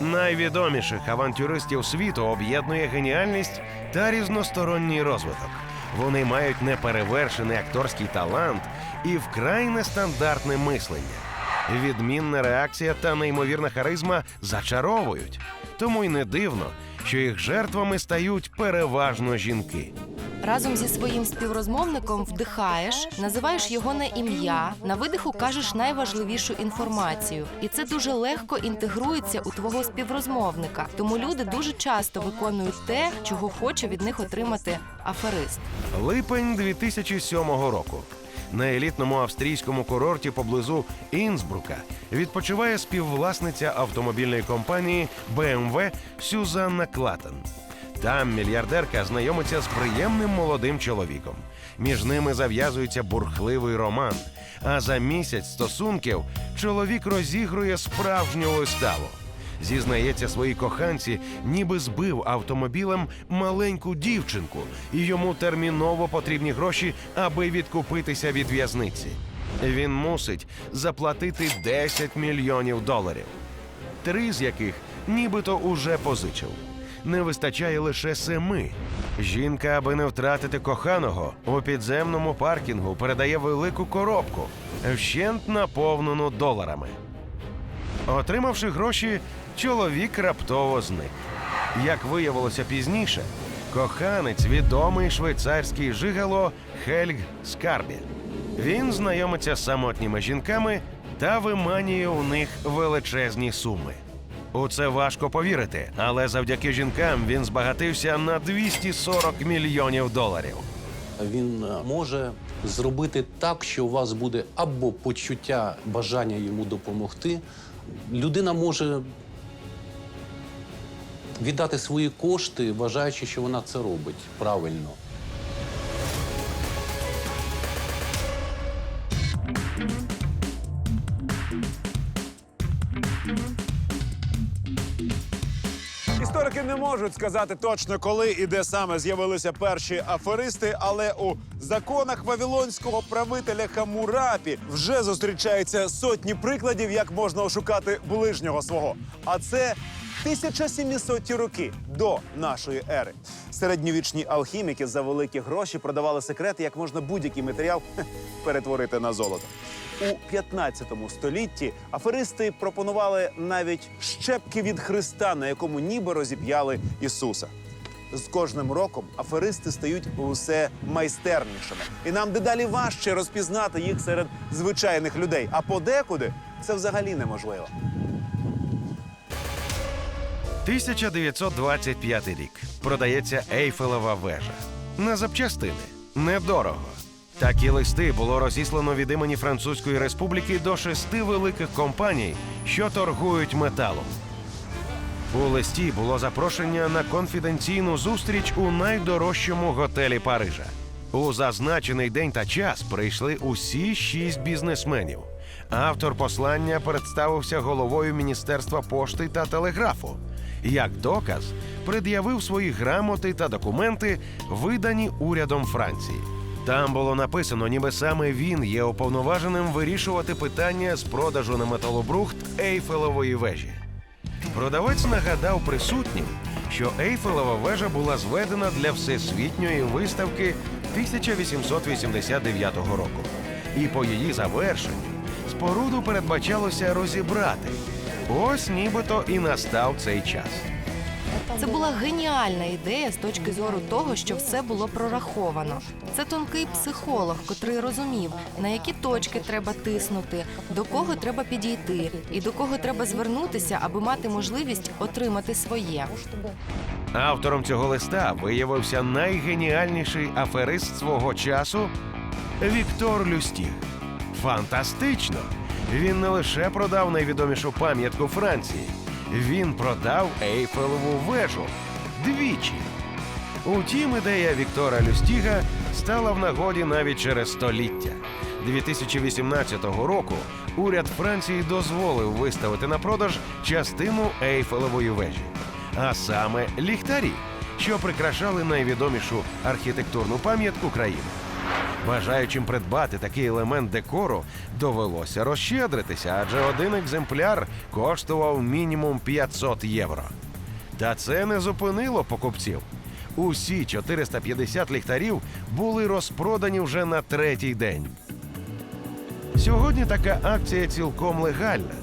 Найвідоміших авантюристів світу об'єднує геніальність та різносторонній розвиток. Вони мають неперевершений акторський талант і вкрай нестандартне мислення. Відмінна реакція та неймовірна харизма зачаровують. Тому й не дивно, що їх жертвами стають переважно жінки. Разом зі своїм співрозмовником вдихаєш, називаєш його на ім'я, на видиху кажеш найважливішу інформацію, і це дуже легко інтегрується у твого співрозмовника. Тому люди дуже часто виконують те, чого хоче від них отримати аферист. Липень 2007 року. На елітному австрійському курорті поблизу Інсбрука відпочиває співвласниця автомобільної компанії BMW Сюзанна Клатен. Там мільярдерка знайомиться з приємним молодим чоловіком. Між ними зав'язується бурхливий роман. А за місяць стосунків чоловік розігрує справжню виставу. Зізнається своїй коханці, ніби збив автомобілем маленьку дівчинку, і йому терміново потрібні гроші, аби відкупитися від в'язниці. Він мусить заплатити 10 мільйонів доларів, три з яких нібито уже позичив. Не вистачає лише семи. Жінка, аби не втратити коханого, у підземному паркінгу передає велику коробку, вщент наповнену доларами. Отримавши гроші, чоловік раптово зник. Як виявилося пізніше, коханець відомий швейцарський жигало Хельг Скарбі. Він знайомиться з самотніми жінками та виманює у них величезні суми. У це важко повірити, але завдяки жінкам він збагатився на 240 мільйонів доларів. Він е, може зробити так, що у вас буде або почуття бажання йому допомогти. Людина може віддати свої кошти, вважаючи, що вона це робить правильно. Можуть сказати точно, коли і де саме з'явилися перші аферисти, але у законах вавилонського правителя Хамурапі вже зустрічаються сотні прикладів, як можна ошукати ближнього свого. А це 1700 роки до нашої ери. Середньовічні алхіміки за великі гроші продавали секрети, як можна будь-який матеріал перетворити на золото. У 15 столітті аферисти пропонували навіть щепки від Христа, на якому ніби розіп'яли Ісуса. З кожним роком аферисти стають усе майстернішими, і нам дедалі важче розпізнати їх серед звичайних людей. А подекуди це взагалі неможливо. 1925 рік. Продається Ейфелева вежа. На запчастини. Недорого. Такі листи було розіслано від імені Французької республіки до шести великих компаній, що торгують металом. У листі було запрошення на конфіденційну зустріч у найдорожчому готелі Парижа. У зазначений день та час прийшли усі шість бізнесменів. Автор послання представився головою Міністерства пошти та телеграфу. Як доказ, пред'явив свої грамоти та документи, видані урядом Франції. Там було написано, ніби саме він є уповноваженим вирішувати питання з продажу на металобрухт Ейфелевої вежі. Продавець нагадав присутнім, що Ейфелева вежа була зведена для всесвітньої виставки 1889 року. І по її завершенню споруду передбачалося розібрати. Ось нібито і настав цей час. Це була геніальна ідея з точки зору того, що все було прораховано. Це тонкий психолог, котрий розумів, на які точки треба тиснути, до кого треба підійти, і до кого треба звернутися, аби мати можливість отримати своє. Автором цього листа виявився найгеніальніший аферист свого часу Віктор Люстіг. Фантастично! Він не лише продав найвідомішу пам'ятку Франції, він продав Ейфелеву вежу двічі. Утім, ідея Віктора Люстіга стала в нагоді навіть через століття. 2018 року уряд Франції дозволив виставити на продаж частину Ейфелевої вежі, а саме ліхтарі, що прикрашали найвідомішу архітектурну пам'ятку країни. Бажаючим придбати такий елемент декору довелося розщедритися, адже один екземпляр коштував мінімум 500 євро. Та це не зупинило покупців. Усі 450 ліхтарів були розпродані вже на третій день. Сьогодні така акція цілком легальна,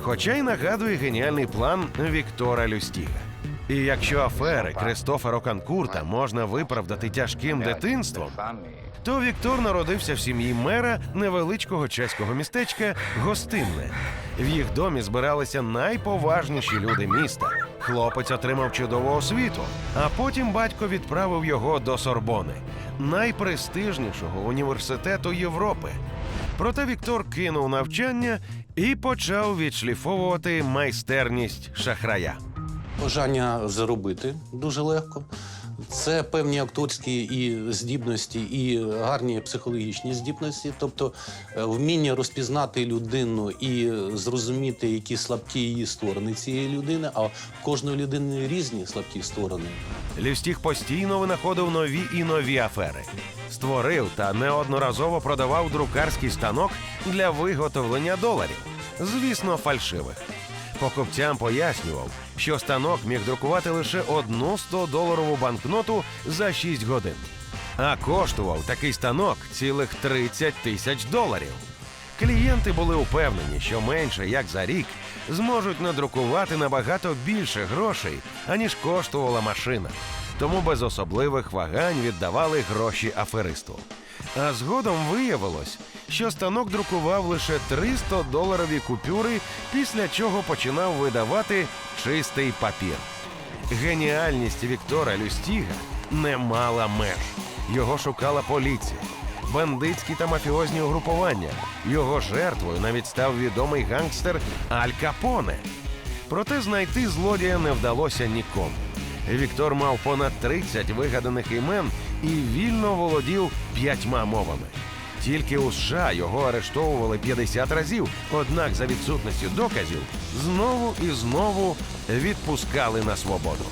хоча й нагадує геніальний план Віктора Люстіга. І якщо афери Кристофера Оканкурта можна виправдати тяжким дитинством, то Віктор народився в сім'ї мера невеличкого чеського містечка Гостинне. В їх домі збиралися найповажніші люди міста. Хлопець отримав чудову освіту, а потім батько відправив його до Сорбони, найпрестижнішого університету Європи. Проте Віктор кинув навчання і почав відшліфовувати майстерність шахрая. Бажання заробити дуже легко. Це певні акторські і здібності, і гарні психологічні здібності, тобто е, вміння розпізнати людину і зрозуміти, які слабкі її сторони цієї людини. А в кожної людини різні слабкі сторони. Люстіг постійно винаходив нові і нові афери. Створив та неодноразово продавав друкарський станок для виготовлення доларів, звісно, фальшивих. Покупцям пояснював, що станок міг друкувати лише одну 100-доларову банкноту за 6 годин. А коштував такий станок цілих 30 тисяч доларів. Клієнти були упевнені, що менше як за рік зможуть надрукувати набагато більше грошей, аніж коштувала машина. Тому без особливих вагань віддавали гроші аферисту. А згодом виявилось, що станок друкував лише 300 доларові купюри, після чого починав видавати чистий папір. Геніальність Віктора Люстіга не мала меж. Його шукала поліція, бандитські та мафіозні угрупування. Його жертвою навіть став відомий гангстер Аль Капоне. Проте знайти злодія не вдалося нікому. Віктор мав понад 30 вигаданих імен і вільно володів п'ятьма мовами. Тільки у США його арештовували 50 разів, однак за відсутністю доказів знову і знову відпускали на свободу.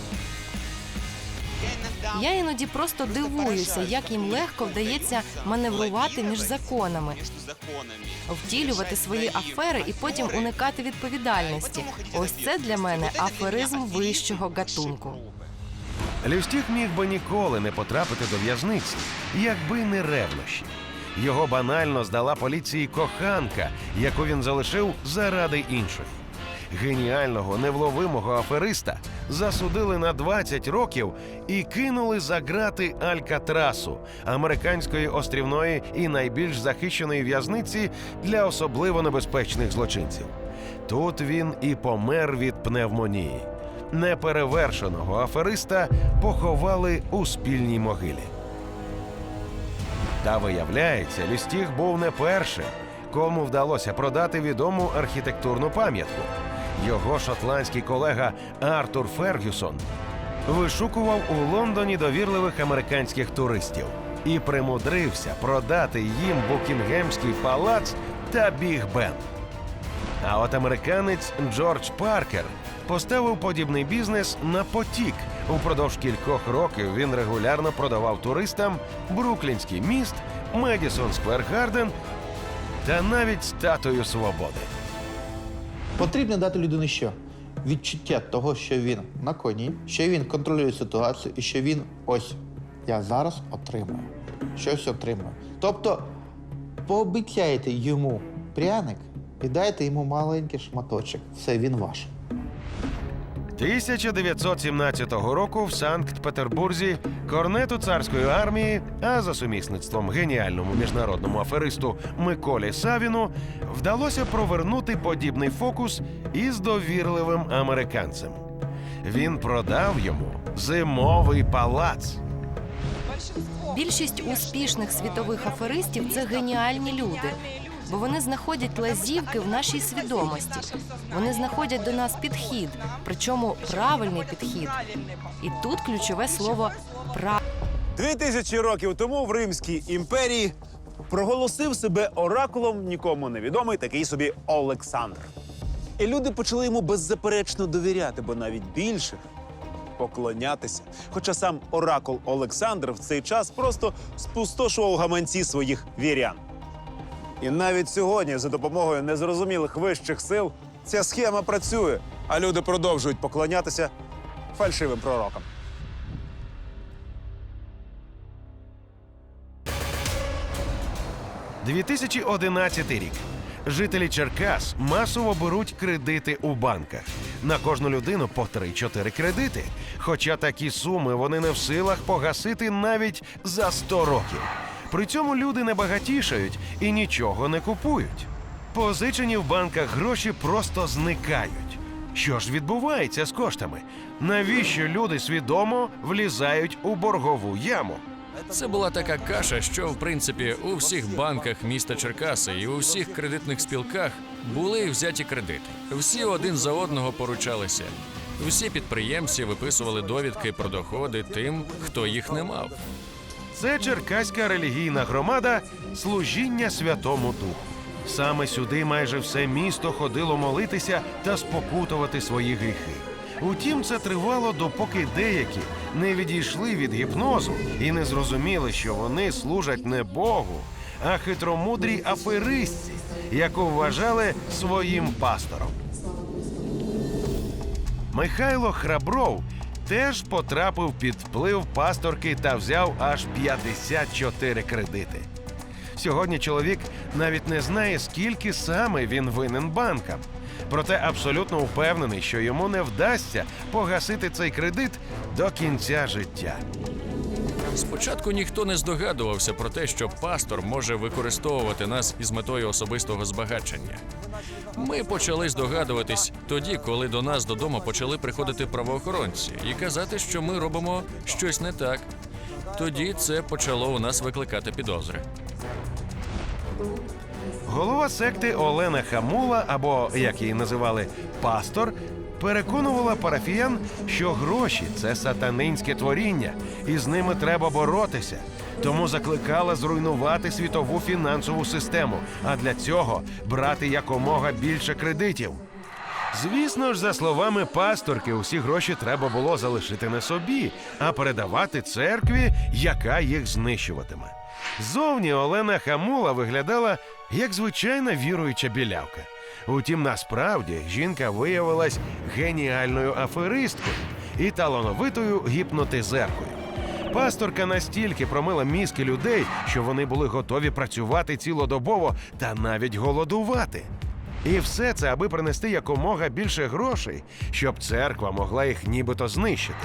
Я іноді просто дивуюся, як їм легко вдається маневрувати між законами, втілювати свої афери і потім уникати відповідальності. Ось це для мене аферизм вищого гатунку. Люстіг міг би ніколи не потрапити до в'язниці, якби не ревнощі. Його банально здала поліції коханка, яку він залишив заради інших. Геніального невловимого афериста засудили на 20 років і кинули за грати Алькатрасу, американської острівної і найбільш захищеної в'язниці для особливо небезпечних злочинців. Тут він і помер від пневмонії. Неперевершеного афериста поховали у спільній могилі. Та виявляється, Люстіг був не першим, кому вдалося продати відому архітектурну пам'ятку. Його шотландський колега Артур Фергюсон вишукував у Лондоні довірливих американських туристів і примудрився продати їм Букінгемський палац та Біг Бен. А от американець Джордж Паркер поставив подібний бізнес на потік. Упродовж кількох років він регулярно продавав туристам Бруклінський міст, Медісон Сквер Гарден та навіть статую свободи. Потрібно дати людині що? Відчуття того, що він на коні, що він контролює ситуацію і що він ось я зараз отримаю. Щось отримаю. Тобто пообіцяєте йому пряник і дайте йому маленький шматочок. Все, він ваш. 1917 року в Санкт-Петербурзі корнету царської армії, а за сумісництвом геніальному міжнародному аферисту Миколі Савіну вдалося провернути подібний фокус із довірливим американцем. Він продав йому зимовий палац. Більшість успішних світових аферистів це геніальні люди, бо вони знаходять лазівки в нашій свідомості. Вони знаходять до нас підхід, причому правильний підхід. І тут ключове слово «пра». Дві тисячі років тому в Римській імперії проголосив себе оракулом нікому невідомий такий собі Олександр. І люди почали йому беззаперечно довіряти, бо навіть більше поклонятися. Хоча сам оракул Олександр в цей час просто спустошував гаманці своїх вірян. І навіть сьогодні, за допомогою незрозумілих вищих сил, ця схема працює, а люди продовжують поклонятися фальшивим пророкам. – 2011 рік. Жителі Черкас масово беруть кредити у банках. На кожну людину по 3-4 кредити. Хоча такі суми вони не в силах погасити навіть за 100 років. При цьому люди не багатішають і нічого не купують. Позичені в банках гроші просто зникають. Що ж відбувається з коштами? Навіщо люди свідомо влізають у боргову яму? Це була така каша, що в принципі у всіх банках міста Черкаси і у всіх кредитних спілках були взяті кредити. Всі один за одного поручалися. Всі підприємці виписували довідки про доходи тим, хто їх не мав. Це черкаська релігійна громада служіння Святому Духу. Саме сюди майже все місто ходило молитися та спокутувати свої гріхи. Утім, це тривало, допоки деякі не відійшли від гіпнозу і не зрозуміли, що вони служать не Богу, а хитромудрій аферистці, яку вважали своїм пастором. Михайло Храбров теж потрапив під вплив пасторки та взяв аж 54 кредити. Сьогодні чоловік навіть не знає, скільки саме він винен банкам. Проте абсолютно впевнений, що йому не вдасться погасити цей кредит до кінця життя. Спочатку ніхто не здогадувався про те, що пастор може використовувати нас із метою особистого збагачення. Ми почали здогадуватись тоді, коли до нас додому почали приходити правоохоронці і казати, що ми робимо щось не так. Тоді це почало у нас викликати підозри. Голова секти Олена Хамула, або як її називали пастор, переконувала парафіян, що гроші це сатанинське творіння, і з ними треба боротися. Тому закликала зруйнувати світову фінансову систему, а для цього брати якомога більше кредитів. Звісно ж, за словами пасторки, усі гроші треба було залишити не собі, а передавати церкві, яка їх знищуватиме. Зовні Олена Хамула виглядала як звичайна віруюча білявка. Утім, насправді жінка виявилась геніальною аферисткою і талановитою гіпнотизеркою. Пасторка настільки промила мізки людей, що вони були готові працювати цілодобово та навіть голодувати. І все це, аби принести якомога більше грошей, щоб церква могла їх нібито знищити.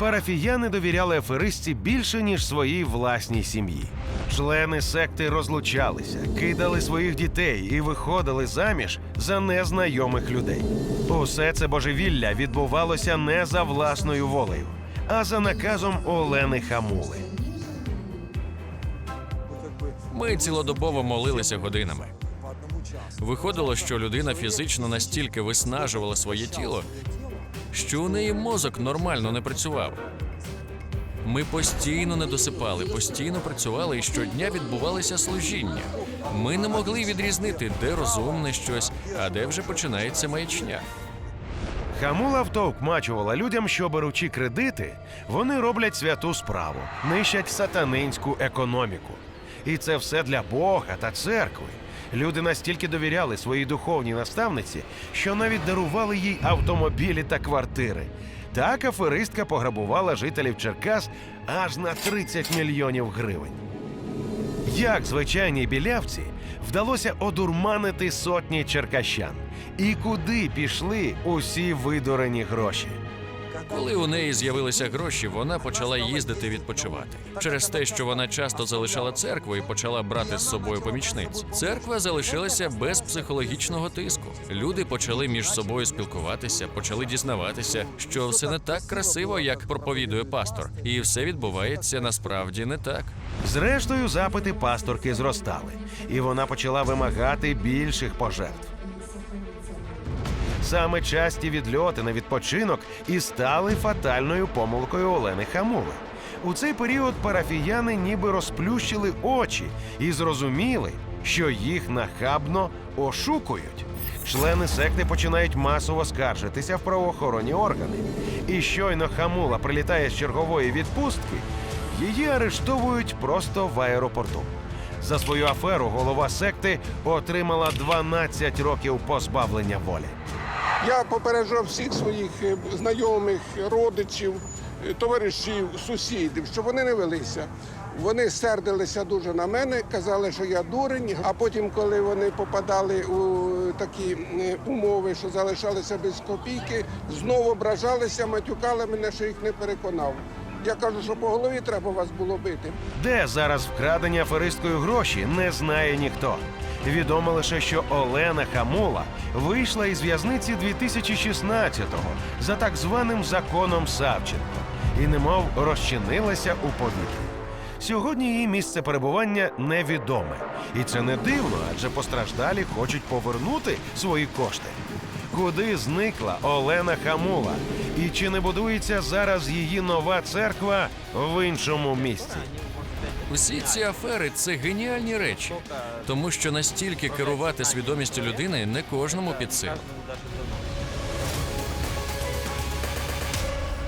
Парафіяни довіряли аферистці більше, ніж своїй власній сім'ї. Члени секти розлучалися, кидали своїх дітей і виходили заміж за незнайомих людей. Усе це божевілля відбувалося не за власною волею, а за наказом Олени Хамули. Ми цілодобово молилися годинами. Виходило, що людина фізично настільки виснажувала своє тіло, що у неї мозок нормально не працював. Ми постійно не досипали, постійно працювали і щодня відбувалися служіння. Ми не могли відрізнити, де розумне щось, а де вже починається маячня. Хамула втовкмачувала людям, що беручи кредити, вони роблять святу справу, нищать сатанинську економіку. І це все для Бога та церкви. Люди настільки довіряли своїй духовній наставниці, що навіть дарували їй автомобілі та квартири. Так аферистка пограбувала жителів Черкас аж на 30 мільйонів гривень. Як звичайній білявці вдалося одурманити сотні черкащан? І куди пішли усі видурені гроші? Коли у неї з'явилися гроші, вона почала їздити відпочивати. Через те, що вона часто залишала церкву і почала брати з собою помічниць. Церква залишилася без психологічного тиску. Люди почали між собою спілкуватися, почали дізнаватися, що все не так красиво, як проповідує пастор, і все відбувається насправді не так. Зрештою, запити пасторки зростали, і вона почала вимагати більших пожертв. Саме часті відльоти на відпочинок і стали фатальною помилкою Олени Хамули. У цей період парафіяни ніби розплющили очі і зрозуміли, що їх нахабно ошукують. Члени секти починають масово скаржитися в правоохоронні органи. І щойно хамула прилітає з чергової відпустки, її арештовують просто в аеропорту. За свою аферу голова секти отримала 12 років позбавлення волі. Я попереджав всіх своїх е, знайомих, родичів, е, товаришів, сусідів, щоб вони не велися. Вони сердилися дуже на мене, казали, що я дурень. А потім, коли вони попадали у такі е, умови, що залишалися без копійки, знову ображалися, матюкали мене, що їх не переконав. Я кажу, що по голові треба вас було бити. Де зараз вкрадені аферисткою гроші, не знає ніхто. Відомо лише, що Олена Хамула вийшла із в'язниці 2016-го за так званим законом Савченко і немов розчинилася у повітрі. Сьогодні її місце перебування невідоме, і це не дивно, адже постраждалі хочуть повернути свої кошти. Куди зникла Олена Хамула? І чи не будується зараз її нова церква в іншому місці? Усі ці афери це геніальні речі, тому що настільки керувати свідомістю людини не кожному під силу.